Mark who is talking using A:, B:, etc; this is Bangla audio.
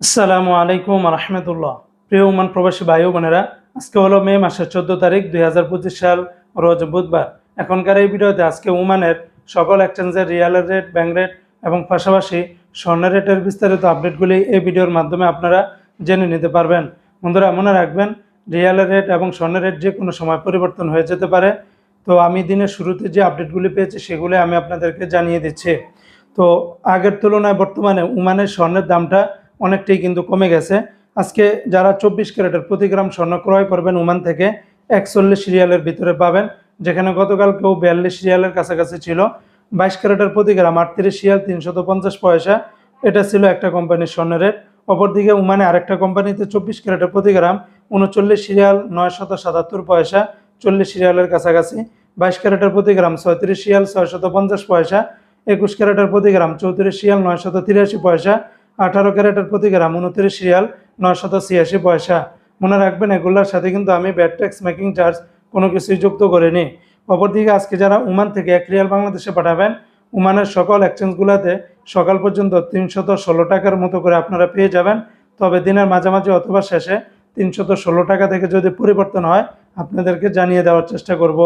A: আসসালামু আলাইকুম রহমতুল্লাহ প্রিয় উমান প্রবাসী ভাই বোনেরা, আজকে হলো মে মাসের চোদ্দ তারিখ, দুই হাজার পঁচিশ সাল, রোজ বুধবার। এখনকার এই ভিডিওতে আজকে উমানের সকল এক্সচেঞ্জের রিয়ালের রেট ব্যাঙ্ক রেট এবং পাশাপাশি স্বর্ণের রেটের বিস্তারিত আপডেটগুলি এই ভিডিওর মাধ্যমে আপনারা জেনে নিতে পারবেন। বন্ধুরা, মনে রাখবেন রিয়ালের রেট এবং স্বর্ণের রেট যে কোনো সময় পরিবর্তন হয়ে যেতে পারে। তো আমি দিনের শুরুতে যে আপডেটগুলি পেয়েছি, সেগুলি আমি আপনাদেরকে জানিয়ে দিচ্ছি। তো আগের তুলনায় বর্তমানে উমানের স্বর্ণের দামটা অনেকটাই কিন্তু কমে গেছে। আজকে যারা চব্বিশ ক্যারেটের প্রতি গ্রাম স্বর্ণ ক্রয় করবেন ওমান থেকে একচল্লিশ রিয়ালের ভিতরে পাবেন, যেখানে গতকাল কেউ বিয়াল্লিশ রিয়ালের কাছাকাছি ছিল। বাইশ ক্যারেটের প্রতি গ্রাম আটত্রিশ রিয়াল তিনশত পঞ্চাশ পয়সা। এটা ছিল একটা কোম্পানির স্বর্ণের রেট। অপরদিকে উমানে আরেকটা কোম্পানিতে চব্বিশ ক্যারেটের প্রতি গ্রাম উনচল্লিশ রিয়াল নয়শত সাতাত্তর পয়সা, চল্লিশ রিয়ালের কাছাকাছি। বাইশ ক্যারেটের প্রতি গ্রাম ছয়ত্রিশ রিয়াল ছয়শত পঞ্চাশ পয়সা, একুশ ক্যারেটের প্রতি গ্রাম চৌত্রিশ রিয়াল নয়শত তিরাশি পয়সা আঠারো ক্যারেটের প্রতি গ্রাম, উনত্রিশ রিয়াল, নয়শত ছিয়াশি পয়সা। মনে রাখবেন, এগুলোর সাথে কিন্তু আমি ব্যাট ট্যাক্স, মেকিং চার্জ কোনো কিছুই যুক্ত করিনি। অপরদিকে আজকে যারা উমান থেকে এক রিয়াল বাংলাদেশে পাঠাবেন, উমানের সকল এক্সচেঞ্জগুলোতে সকাল পর্যন্ত তিনশত ষোলো টাকার মতো করে আপনারা পেয়ে যাবেন। তবে দিনের মাঝামাঝি অথবা শেষে তিনশত ষোলো টাকা থেকে যদি পরিবর্তন হয়, আপনাদেরকে জানিয়ে দেওয়ার চেষ্টা করব।